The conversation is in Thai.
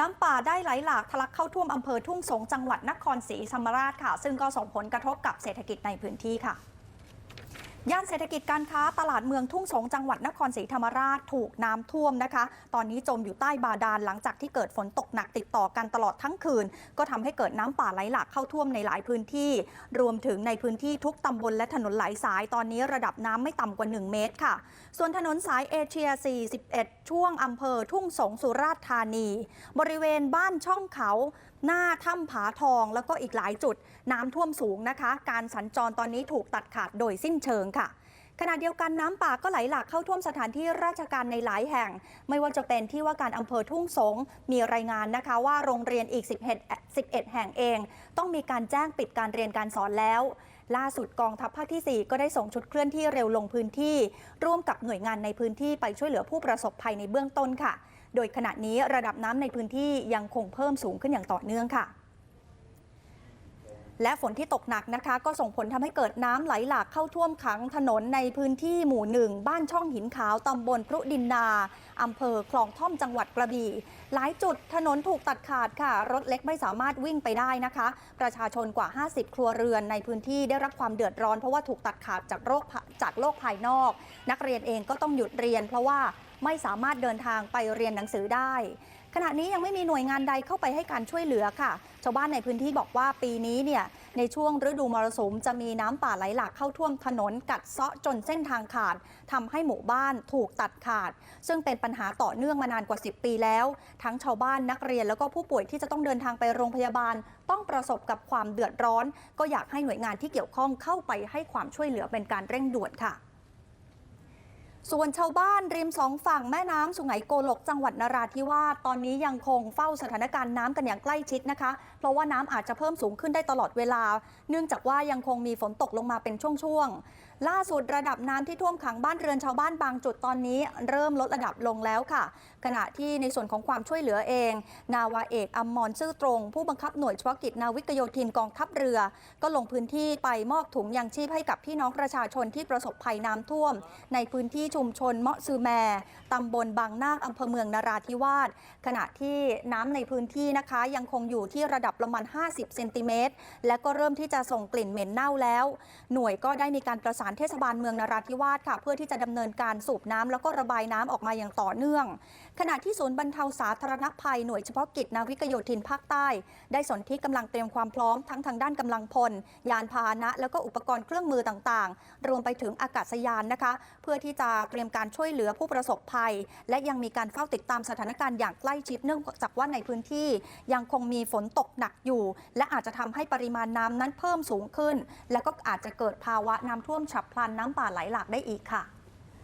น้ำป่าได้ไหลหลากทะลักเข้าท่วมอำเภอทุ่งสงจังหวัดนครศรีธรรมราชค่ะ ซึ่งก็ส่งผลกระทบกับเศรษฐกิจในพื้นที่ค่ะ ย่านเศรษฐกิจการค้าตลาดเมืองทุ่งสงจังหวัดนครศรีธรรมราชถูกน้ำท่วมนะคะ ตอนนี้จมอยู่ใต้บาดาลหลังจากที่เกิดฝนตกหนักติดต่อกันตลอดทั้งคืน ก็ทำให้เกิดน้ำป่าไหลหลากเข้าท่วมในหลายพื้นที่ รวมถึงในพื้นที่ทุกตำบลและถนนหลายสาย ตอนนี้ระดับน้ำไม่ต่ำกว่า 1 เมตรค่ะ ส่วนถนนสายเอเชีย 41 ช่วงอำเภอทุ่งสงสุราษฎร์ธานี บริเวณบ้านช่องเขา หน้าถ้ำผาทองแล้วก็อีกหลายจุด น้ำท่วมสูงนะคะ การสัญจรตอนนี้ถูกตัดขาดโดยสิ้นเชิงค่ะขณะเดียวกันน้ำป่าก็ไหลหลากเข้าท่วมสถานที่ราชการในหลายแห่ง ไม่ว่าจะเป็นที่ว่าการอำเภอทุ่งสง มีรายงานนะคะว่าโรงเรียนอีก 11 11 แห่งเอง ต้องมีการแจ้งปิดการเรียนการสอนแล้ว ล่าสุดกองทัพภาคที่ 4 ก็ได้ส่งชุดเคลื่อนที่เร็วลงพื้นที่ ร่วมกับหน่วยงานในพื้นที่ไปช่วยเหลือผู้ประสบภัยในเบื้องต้นค่ะ โดยขณะนี้ระดับน้ำในพื้นที่ยังคงเพิ่มสูงขึ้นอย่างต่อเนื่องค่ะ และฝนที่ตกหนักนะคะ ก็ส่งผลทำให้เกิดน้ำไหลหลากเข้าท่วมขังถนนในพื้นที่หมู่หนึ่งบ้านช่องหินขาวตำบลพรุดินนาอำเภอคลองท่อมจังหวัดกระบี่ หลายจุดถนนถูกตัดขาดค่ะ รถเล็กไม่สามารถวิ่งไปได้นะคะ ประชาชนกว่า 50 ครัวเรือนในพื้นที่ได้รับความเดือดร้อนเพราะว่าถูกตัดขาดจากโรคจากโลกภายนอก นักเรียนเองก็ต้องหยุดเรียน เพราะว่า ไม่สามารถเดินทางไปเรียนหนังสือได้ ขณะนี้ยังไม่มีหน่วยงานใดเข้าไปให้การช่วยเหลือค่ะ ชาวบ้านในพื้นที่บอกว่าปีนี้เนี่ยในช่วงฤดูมรสุมจะมีน้ำป่าไหลหลากเข้าท่วมถนนกัดเซาะจนเส้นทางขาดทำให้หมู่บ้านถูกตัดขาด ซึ่งเป็นปัญหาต่อเนื่องมานานกว่า 10 ปีแล้ว ทั้งชาวบ้านนักเรียนแล้วก็ผู้ป่วยที่จะต้องเดินทางไปโรงพยาบาล ต้องประสบกับความเดือดร้อน ก็อยากให้หน่วยงานที่เกี่ยวข้องเข้าไปให้ความช่วยเหลือเป็นการเร่งด่วนค่ะ ส่วนชาวบ้านริมสองฝั่งแม่น้ำสุไหงโกลกจังหวัดนราธิวาสตอนนี้ยังคงเฝ้าสถานการณ์น้ำกันอย่างใกล้ชิดนะคะ เพราะว่าน้ำอาจจะเพิ่มสูงขึ้นได้ตลอดเวลา เนื่องจากว่ายังคงมีฝนตกลงมาเป็นช่วงๆ ล่าสุดระดับน้ำที่ท่วมขังบ้านเรือนชาวบ้านบางจุดตอนนี้ เริ่มลดระดับลงแล้วค่ะ ขณะที่ในส่วนของความช่วยเหลือเอง นาวาเอกอัมมอนซื่อตรง ผู้บังคับหน่วยเฉพาะกิจนาวิกโยธินกองทัพเรือ ก็ลงพื้นที่ไปมอบถุงยังชีพให้กับพี่น้องประชาชนที่ประสบภัยน้ำท่วม ในพื้นที่ชุมชนเมาะซือแมตำบลบางนาคอำเภอเมืองนราธิวาสขณะที่น้ำในพื้นที่นะคะ ยังคงอยู่ที่ระดับประมาณ 50 เซนติเมตรและก็เริ่มที่จะส่งกลิ่นเหม็นเน่าแล้ว หน่วยก็ได้มีการประสานเทศบาลเมืองนราธิวาสค่ะ เพื่อที่จะดำเนินการสูบน้ำแล้วก็ระบายน้ำออกมาอย่างต่อเนื่อง ขณะที่ศูนย์บรรเทาสาธารณภัยหน่วยเฉพาะกิจนาวิกโยธินภาคใต้ ได้สนที่กำลังเตรียมความพร้อมทั้งทางด้านกำลังพล ยานพาหนะ แล้วก็อุปกรณ์เครื่องมือต่างๆ รวมไปถึงอากาศยานนะคะ เพื่อที่จะเตรียมการช่วยเหลือผู้ประสบภัย และยังมีการเฝ้าติดตามสถานการณ์อย่างใกล้ชิดเนื่องจากว่าในพื้นที่ ยังคงมีฝนตกหนักอยู่ และอาจจะทำให้ปริมาณน้ำนั้นเพิ่มสูงขึ้น แล้วก็อาจจะเกิดภาวะน้ำท่วมฉับพลันน้ำป่าไหลหลากได้อีกค่ะ